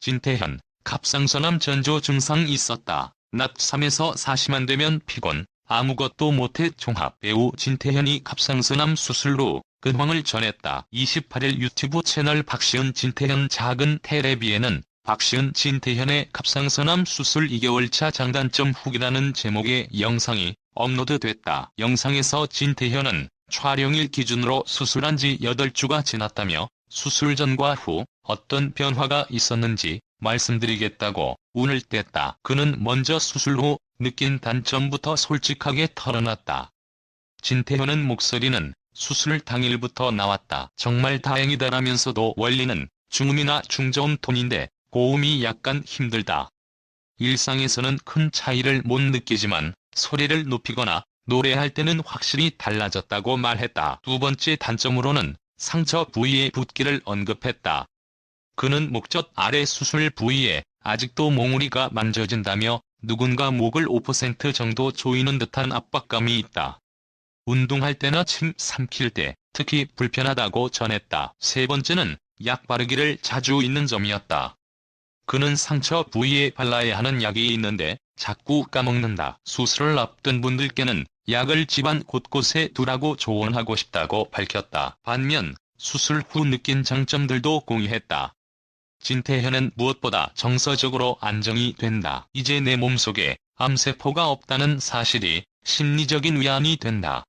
진태현, 갑상선암 전조 증상 있었다. 낮 3에서 4시만 되면 피곤, 아무것도 못해 종합 배우 진태현이 갑상선암 수술 후 근황을 전했다. 28일 유튜브 채널 박시은 진태현 작은 테레비에는 박시은 진태현의 갑상선암 수술 2개월차 장단점 후기라는 제목의 영상이 업로드됐다. 영상에서 진태현은 촬영일 기준으로 수술한 지 8주가 지났다며 수술 전과 후 어떤 변화가 있었는지 말씀드리겠다고 운을 뗐다. 그는 먼저 수술 후 느낀 단점부터 솔직하게 털어놨다. 진태현은 목소리는 수술 당일부터 나왔다. 정말 다행이다라면서도 원리는 중음이나 중저음 톤인데 고음이 약간 힘들다. 일상에서는 큰 차이를 못 느끼지만 소리를 높이거나 노래할 때는 확실히 달라졌다고 말했다. 두 번째 단점으로는 상처 부위의 붓기를 언급했다. 그는 목젖 아래 수술 부위에 아직도 몽우리가 만져진다며 누군가 목을 5% 정도 조이는 듯한 압박감이 있다. 운동할 때나 침 삼킬 때 특히 불편하다고 전했다. 세 번째는 약 바르기를 자주 잊는 점이었다. 그는 상처 부위에 발라야 하는 약이 있는데 자꾸 까먹는다. 수술을 앞둔 분들께는 약을 집안 곳곳에 두라고 조언하고 싶다고 밝혔다. 반면 수술 후 느낀 장점들도 공유했다. 진태현은 무엇보다 정서적으로 안정이 된다. 이제 내 몸속에 암세포가 없다는 사실이 심리적인 위안이 된다.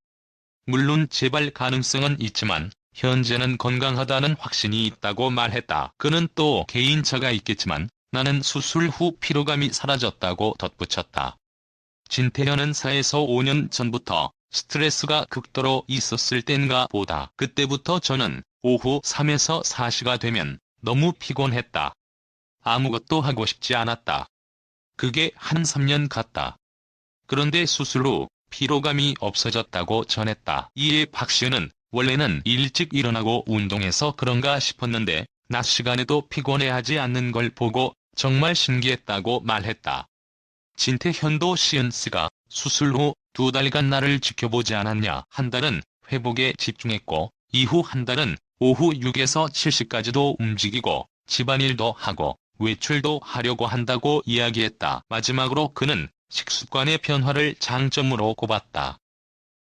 물론 재발 가능성은 있지만 현재는 건강하다는 확신이 있다고 말했다. 그는 또 개인차가 있겠지만 나는 수술 후 피로감이 사라졌다고 덧붙였다. 진태현은 4에서 5년 전부터 스트레스가 극도로 있었을 땐가 보다. 그때부터 저는 오후 3에서 4시가 되면 너무 피곤했다. 아무것도 하고 싶지 않았다. 그게 한 3년 갔다. 그런데 수술 후 피로감이 없어졌다고 전했다. 이에 박 씨는 원래는 일찍 일어나고 운동해서 그런가 싶었는데 낮 시간에도 피곤해하지 않는 걸 보고 정말 신기했다고 말했다. 진태현도 시은씨가 수술 후 두 달간 나를 지켜보지 않았냐 한 달은 회복에 집중했고 이후 한 달은 오후 6에서 7시까지도 움직이고 집안일도 하고 외출도 하려고 한다고 이야기했다. 마지막으로 그는 식습관의 변화를 장점으로 꼽았다.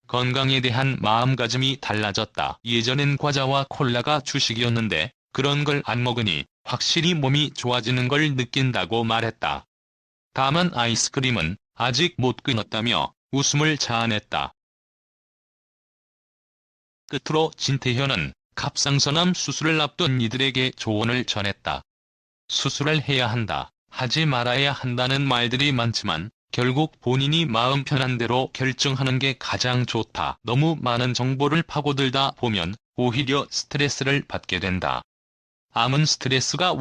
건강에 대한 마음가짐이 달라졌다. 예전엔 과자와 콜라가 주식이었는데 그런 걸 안 먹으니 확실히 몸이 좋아지는 걸 느낀다고 말했다. 다만 아이스크림은 아직 못 끊었다며 웃음을 자아냈다. 끝으로 진태현은 갑상선암 수술을 앞둔 이들에게 조언을 전했다. 수술을 해야 한다, 하지 말아야 한다는 말들이 많지만 결국 본인이 마음 편한 대로 결정하는 게 가장 좋다. 너무 많은 정보를 파고들다 보면 오히려 스트레스를 받게 된다. 암은 스트레스가